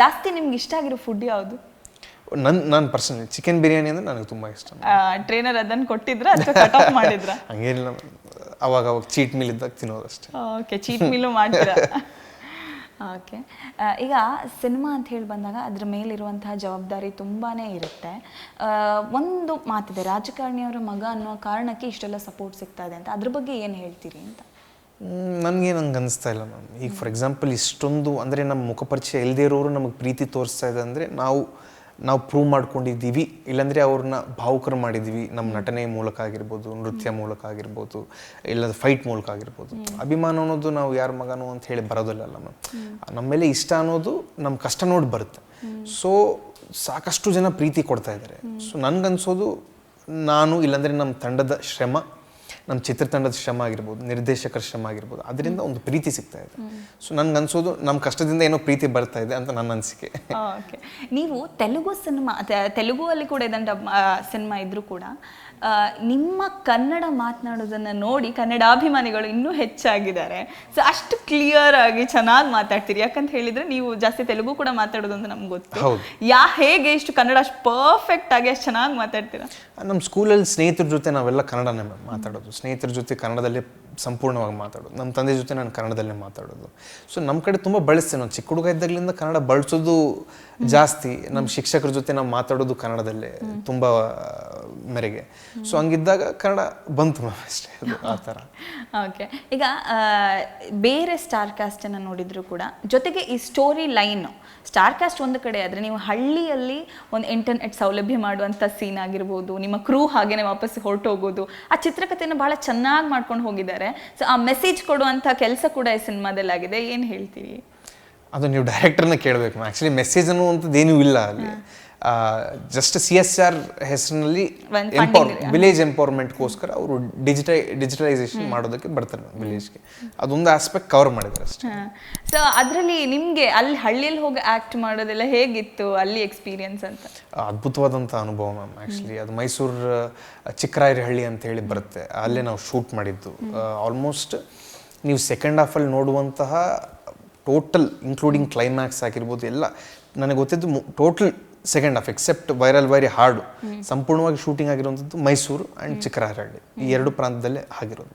ಜಾಸ್ತಿ ನಿಮ್ಗೆ ಇಷ್ಟ ಆಗಿರೋ ಫುಡ್ ಯಾವುದು? ನನ್ನ ನಾನು ಪರ್ಸನಲಿ ಚಿಕನ್ ಬಿರಿಯಾನಿ ಅಂದ್ರೆ ನನಗೆ ತುಂಬಾ ಇಷ್ಟ. ಟ್ರೈನರ್ ಅದನ್ನ ಕೊಟ್ಟಿದ್ರ ಅಥವಾ ಕಟ್ ಆಫ್ ಮಾಡಿದ್ರ? ಹಂಗೇನಿಲ್ಲ ಅವಾಗ ಅವಾಗ ಚೀಟ್ ಮೀಲ್ ಇದ್ದಾಗ ತಿನ್ನೋದಷ್ಟೇ. ಓಕೆ ಚೀಟ್ ಮೀಲು ಮಾಡ್ತೀರಾ? ಓಕೆ ಈಗ ಸಿನಿಮಾ ಅಂತ ಹೇಳಿ ಬಂದಾಗ ಅದ್ರ ಮೇಲಿರುವಂತಹ ಜವಾಬ್ದಾರಿ ತುಂಬಾನೇ ಇರುತ್ತೆ. ಒಂದು ಮಾತಿದೆ ರಾಜಕಾರಣಿಯವರ ಮಗ ಅನ್ನೋ ಕಾರಣಕ್ಕೆ ಇಷ್ಟೆಲ್ಲ ಸಪೋರ್ಟ್ ಸಿಗ್ತಾ ಇದೆ ಅಂತ. ಅದ್ರ ಬಗ್ಗೆ ಏನು ಹೇಳ್ತೀರಿ ಅಂತ? ನನಗೆ ನಂಗೆ ಅನಿಸ್ತಾ ಇಲ್ಲ ಮ್ಯಾಮ್. ಈಗ ಫಾರ್ ಎಕ್ಸಾಂಪಲ್ ಇಷ್ಟೊಂದು ಅಂದರೆ ನಮ್ಮ ಮುಖಪರಿಚಯ ಇಲ್ಲದೇ ಇರೋರು ನಮಗೆ ಪ್ರೀತಿ ತೋರಿಸ್ತಾ ಇದೆ ಅಂದರೆ ನಾವು ನಾವು ಪ್ರೂವ್ ಮಾಡ್ಕೊಂಡಿದ್ದೀವಿ. ಇಲ್ಲಾಂದರೆ ಅವ್ರನ್ನ ಭಾವುಕರು ಮಾಡಿದ್ದೀವಿ. ನಮ್ಮ ನಟನೆ ಮೂಲಕ ಆಗಿರ್ಬೋದು ನೃತ್ಯ ಮೂಲಕ ಆಗಿರ್ಬೋದು ಇಲ್ಲ ಫೈಟ್ ಮೂಲಕ ಆಗಿರ್ಬೋದು. ಅಭಿಮಾನ ಅನ್ನೋದು ನಾವು ಯಾರ ಮಗನೋ ಅಂತ ಹೇಳಿ ಬರೋದಿಲ್ಲಲ್ಲ ಮ್ಯಾಮ್. ನಮ್ಮ ಮೇಲೆ ಇಷ್ಟ ಅನ್ನೋದು ನಮ್ಮ ಕಷ್ಟ ನೋಡಿ ಬರುತ್ತೆ. ಸೊ ಸಾಕಷ್ಟು ಜನ ಪ್ರೀತಿ ಕೊಡ್ತಾ ಇದ್ದಾರೆ ಸೊ ನನಗನ್ಸೋದು ನಾನು ಇಲ್ಲಾಂದರೆ ನಮ್ಮ ತಂಡದ ಶ್ರಮ ನಮ್ಮ ಚಿತ್ರತಂಡದ ಶ್ರಮ ಆಗಿರ್ಬೋದು ನಿರ್ದೇಶಕರ ಶ್ರಮ ಆಗಿರ್ಬೋದು ಅದರಿಂದ ಒಂದು ಪ್ರೀತಿ ಸಿಗ್ತಾ ಇದೆ. ಸೊ ನನ್ಗೆ ಅನ್ಸೋದು ನಮ್ಮ ಕಷ್ಟದಿಂದ ಏನೋ ಪ್ರೀತಿ ಬರ್ತಾ ಇದೆ ಅಂತ ನನ್ನ ಅನಿಸಿಕೆ. ಓಕೆ ನೀವು ತೆಲುಗು ಸಿನಿಮಾ ತೆಲುಗು ಅಲ್ಲಿ ಕೂಡ ಇದ್ದಂಥ ಸಿನಿಮಾ ಇದ್ರೂ ಕೂಡ ನಿಮ್ಮ ಕನ್ನಡ ಮಾತನಾಡೋದನ್ನ ನೋಡಿ ಕನ್ನಡಾಭಿಮಾನಿಗಳು ಇನ್ನೂ ಹೆಚ್ಚಾಗಿದ್ದಾರೆ. ಸೊ ಅಷ್ಟು ಕ್ಲಿಯರ್ ಆಗಿ ಚೆನ್ನಾಗಿ ಮಾತಾಡ್ತೀರಿ. ಯಾಕಂತ ಹೇಳಿದ್ರೆ ನೀವು ಜಾಸ್ತಿ ತೆಲುಗು ಕೂಡ ಮಾತಾಡೋದು ಅಂತ ನಮ್ಗೆ ಗೊತ್ತು. ಯಾ ಹೇಗೆ ಇಷ್ಟು ಕನ್ನಡ ಅಷ್ಟು ಪರ್ಫೆಕ್ಟ್ ಆಗಿ ಅಷ್ಟು ಚೆನ್ನಾಗಿ ಮಾತಾಡ್ತೀರಾ? ನಮ್ಮ ಸ್ಕೂಲಲ್ಲಿ ಸ್ನೇಹಿತರ ಜೊತೆ ನಾವೆಲ್ಲ ಕನ್ನಡನೇ ಮಾತಾಡೋದು. ಸ್ನೇಹಿತರ ಜೊತೆ ಕನ್ನಡದಲ್ಲೇ ಸಂಪೂರ್ಣವಾಗಿ ಮಾತಾಡೋದು. ನಮ್ಮ ತಂದೆ ಜೊತೆ ನಾನು ಕನ್ನಡದಲ್ಲೇ ಮಾತಾಡೋದು. ಸೊ ನಮ್ಮ ಕಡೆ ತುಂಬ ಬಳಸ್ತೇನೆ ನಾನು ಚಿಕ್ಕ ಹುಡುಗ ಇದ್ದಾಗಲಿಂದ ಕನ್ನಡ ಬಳಸೋದು ಜಾಸ್ತಿ. ನಮ್ಮ ಶಿಕ್ಷಕರ ಜೊತೆ ನಾವು ಮಾತಾಡೋದು ಕನ್ನಡದಲ್ಲೇ ತುಂಬ ಮೇರೆಗೆ. ಸೊ ಹಂಗಿದ್ದಾಗ ಕನ್ನಡ ಬಂತು ಮ್ಯಾಮ್ ಅಷ್ಟೇ. ಅದು ಆ ಥರ. ಓಕೆ ಈಗ ಬೇರೆ ಸ್ಟಾರ್ ಕಾಸ್ಟನ್ನು ನೋಡಿದ್ರು ಕೂಡ ಜೊತೆಗೆ ಈ ಸ್ಟೋರಿ ಲೈನು ಸ್ಟಾರ್ ಕಾಸ್ಟ್ ಒಂದು ಕಡೆ ಆದರೆ ನೀವು ಹಳ್ಳಿಯಲ್ಲಿ ಒಂದು ಇಂಟರ್ನೆಟ್ ಸೌಲಭ್ಯ ಮಾಡುವಂಥ ಸೀನ್ ಆಗಿರ್ಬೋದು ನಿಮ್ಮ ಕ್ರೂ ಹಾಗೇನೆ ವಾಪಸ್ ಹೊರಟೋಗೋದು ಆ ಚಿತ್ರಕಥೆನ ಬಹಳ ಚೆನ್ನಾಗಿ ಮಾಡ್ಕೊಂಡು ಹೋಗಿದ್ದಾರೆ. ಸೊ ಆ ಮೆಸೇಜ್ ಕೊಡುವಂಥ ಕೆಲಸ ಕೂಡ ಈ ಸಿನಿಮಾದಲ್ಲಿ ಆಗಿದೆ ಏನು ಹೇಳ್ತೀರಿ? ಅದು ನೀವು ಡೈರೆಕ್ಟರ್ನ ಕೇಳಬೇಕು. ಆ್ಯಕ್ಚುಲಿ ಮೆಸೇಜ್ ಅನ್ನುವಂಥದ್ದು ಏನೂ ಇಲ್ಲ ಅಲ್ಲಿ. ಜಸ್ಟ್ ಸಿ ಎಸ್ ಆರ್ ಹೆಸರಿನಲ್ಲಿ ಎಂಪವರ್ ವಿಲೇಜ್ ಎಂಪವರ್ಮೆಂಟ್ಗೋಸ್ಕರ ಅವರು ಡಿಜಿಟೈ ಡಿಜಿಟಲೈಸೇಷನ್ ಮಾಡೋದಕ್ಕೆ ಬರ್ತಾರೆ ವಿಲೇಜ್ಗೆ ಅದೊಂದು ಆಸ್ಪೆಕ್ಟ್ ಕವರ್ ಮಾಡಿದ್ದಾರೆ ಅಷ್ಟೇ. ಸೊ ಅದರಲ್ಲಿ ನಿಮಗೆ ಅಲ್ಲಿ ಹಳ್ಳಿಯಲ್ಲಿ ಹೋಗಿ ಆ್ಯಕ್ಟ್ ಮಾಡೋದೆಲ್ಲ ಹೇಗಿತ್ತು ಅಲ್ಲಿ ಎಕ್ಸ್ಪೀರಿಯನ್ಸ್ ಅಂತ? ಅದ್ಭುತವಾದಂಥ ಅನುಭವ ಮ್ಯಾಮ್ ಆ್ಯಕ್ಚುಲಿ ಅದು ಮೈಸೂರು ಚಿಕ್ಕರಾಯರಹಳ್ಳಿ ಅಂತ ಹೇಳಿ ಬರುತ್ತೆ. ಅಲ್ಲೇ ನಾವು ಶೂಟ್ ಮಾಡಿದ್ದು. ಆಲ್ಮೋಸ್ಟ್ ನೀವು ಸೆಕೆಂಡ್ ಹಾಫಲ್ಲಿ ನೋಡುವಂತಹ ಟೋಟಲ್ ಇನ್ಕ್ಲೂಡಿಂಗ್ ಕ್ಲೈಮ್ಯಾಕ್ಸ್ ಆಗಿರ್ಬೋದು ಎಲ್ಲ ನನಗೆ ಗೊತ್ತಿದ್ದು total second half except viral ವೈರಿ ಹಾಡು ಸಂಪೂರ್ಣವಾಗಿ ಶೂಟಿಂಗ್ ಆಗಿರುವಂಥದ್ದು ಮೈಸೂರು ಆ್ಯಂಡ್ ಚಿಕ್ಕರಹಳ್ಳಿ ಈ ಎರಡು ಪ್ರಾಂತದಲ್ಲೇ ಆಗಿರೋದು.